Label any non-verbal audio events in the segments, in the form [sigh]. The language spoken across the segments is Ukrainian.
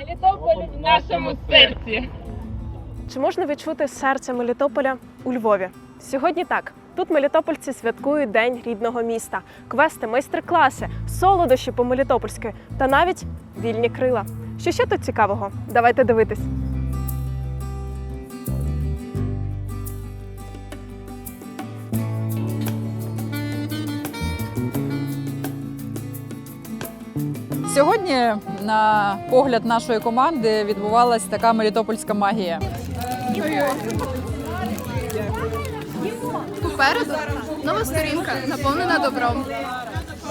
Мелітополь в нашому серці. Чи можна відчути серце Мелітополя у Львові? Сьогодні так. Тут мелітопольці святкують День рідного міста, квести, майстер-класи, солодощі по мелітопольськи та навіть вільні крила. Що ще тут цікавого? Давайте дивитись. Сьогодні, на погляд нашої команди, відбувалася така мелітопольська магія. Попереду нова сторінка, наповнена добром.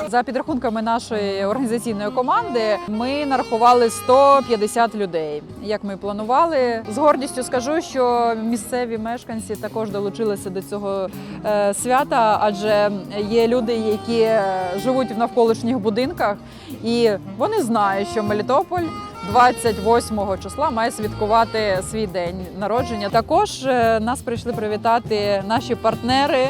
За підрахунками нашої організаційної команди, ми нарахували 150 людей. Як ми планували, з гордістю скажу, що місцеві мешканці також долучилися до цього е, свята, адже є люди, які е, живуть в навколишніх будинках, і вони знають, що Мелітополь. 28 числа має святкувати свій день народження. Також е, нас прийшли привітати наші партнери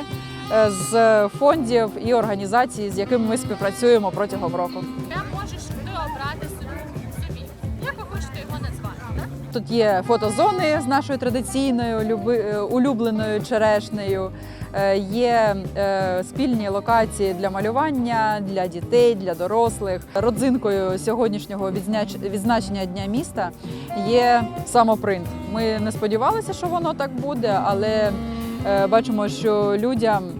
з фондів і організацій, з якими ми співпрацюємо протягом року. Прям можеш ти обрати собі. Як ви хочете його назвати, так? Тут є фотозони з нашою традиційною е, улюбленою черешнею. е, Є е, спільні локації для малювання для дітей, для дорослих. Родзинкою сьогоднішнього відзнач- відзначення дня міста є самопринт. Ми не сподівалися, що воно так буде, але е, бачимо, що людям е,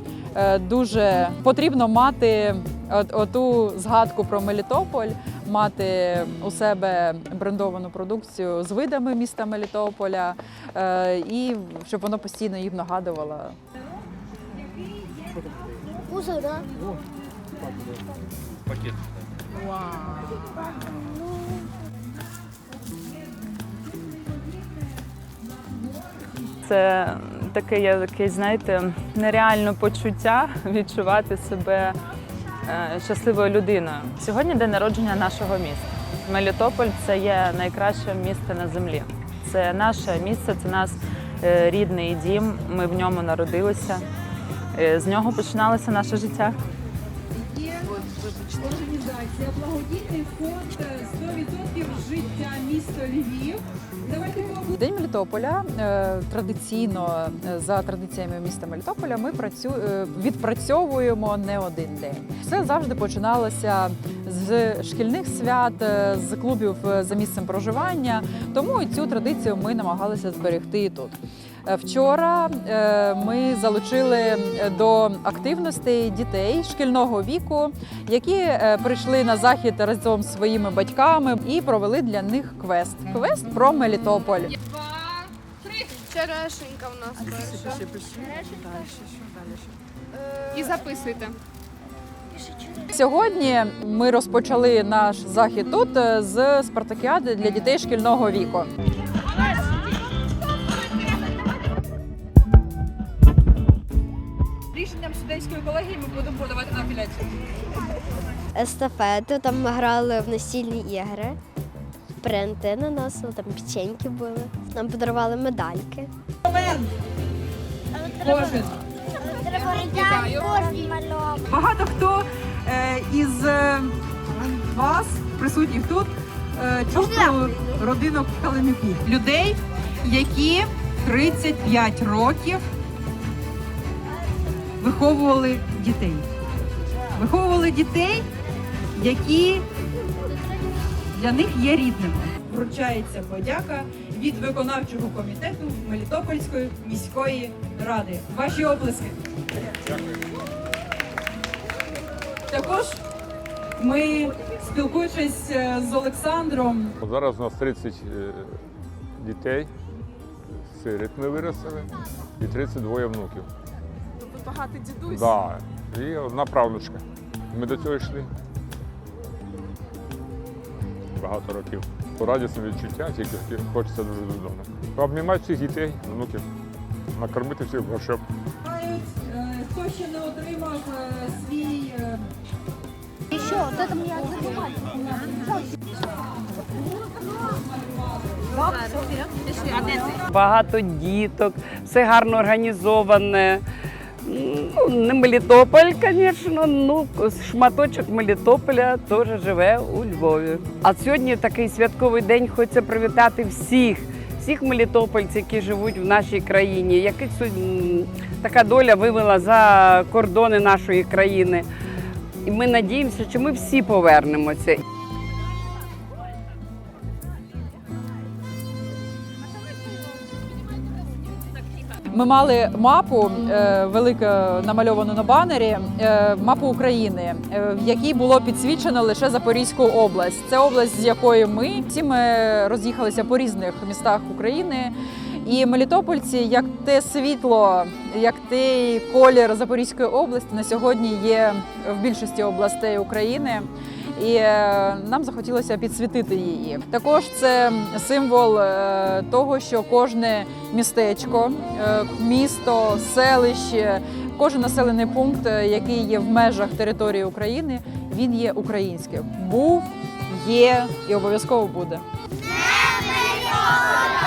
дуже потрібно мати от, оту згадку про Мелітополь, мати у себе брендовану продукцію з видами міста Мелітополя, е, і щоб воно постійно їм нагадувало. Да? Це таке якесь, знаєте, нереальне почуття [laughs] відчувати себе е, щасливою людиною. Сьогодні день народження нашого міста. Мелітополь це є найкраще місце на землі. Це наше місце, це наш е, рідний дім. Ми в ньому народилися. Е, З нього починалося наше життя. Є Організація благодійний фонд 100% життя місто. Давайте День Мелітополя е, традиційно е, за традиціями міста Мелітополя ми працю... е, відпрацьовуємо не один день. Все завжди починалося з шкільних свят, з клубів за місцем проживання. Тому цю традицію ми намагалися зберегти і тут. Е, Вчора е, ми залучили е, до активностей дітей шкільного віку, які прийшли на захід разом з своїми батьками і провели для них квест. Квест про Мелітополь. Два, три. Черешенька в нас перша. І записуйте. Сьогодні ми розпочали наш захід тут з спартакіади для дітей шкільного віку. Студентської колегії ми будемо подавати на апеляцію. Естафету, там ми грали в настільні ігри. Принти наносили, там печеньки були. Нам подарували медальки. Кожен. Багато хто е, із е, вас, присутніх тут, е, чув про родинок Калинюків. Людей, які 35 років виховували дітей. Виховували дітей, які для них є рідними. Вручається подяка від виконавчого комітету Мелітопольської міської ради. Ваші оплески. Також ми, спілкуючись е, з Олександром, Зараз у нас 30 е, дітей, сиріт ми виростили і 32 внуків. Багатий дідусь. Да. І одна правнучка. Ми до цього йшли. Багато років. Радісне відчуття, тільки хочеться дуже додому. Обнімати всіх дітей, внуків, накормити всіх горшок. е, хто ще не отримав е, свій е, Багато діток, все гарно організоване. Ну, не Мелітополь, звісно, ну шматочок Мелітополя теж живе у Львові. А сьогодні такий святковий день хочеться привітати всіх, всіх мелітопольців, які живуть в нашій країні, яких така доля вивела за кордони нашої країни. І ми надіємося, що ми всі повернемося. Ми мали мапу е, велику намальовану на банері, е, мапу України, е, в якій було підсвічено лише Запорізьку область. Це область, з якої ми всі ми роз'їхалися по різних містах України. І Мелітопольці, як те світло, як той колір Запорізької області на сьогодні є в більшості областей України. І е, нам захотілося підсвітити її. Також це символ е, того, що кожне містечко, е, місто, селище, кожен населений пункт, який є в межах території України, він є українським. Був, є і обов'язково буде. Днем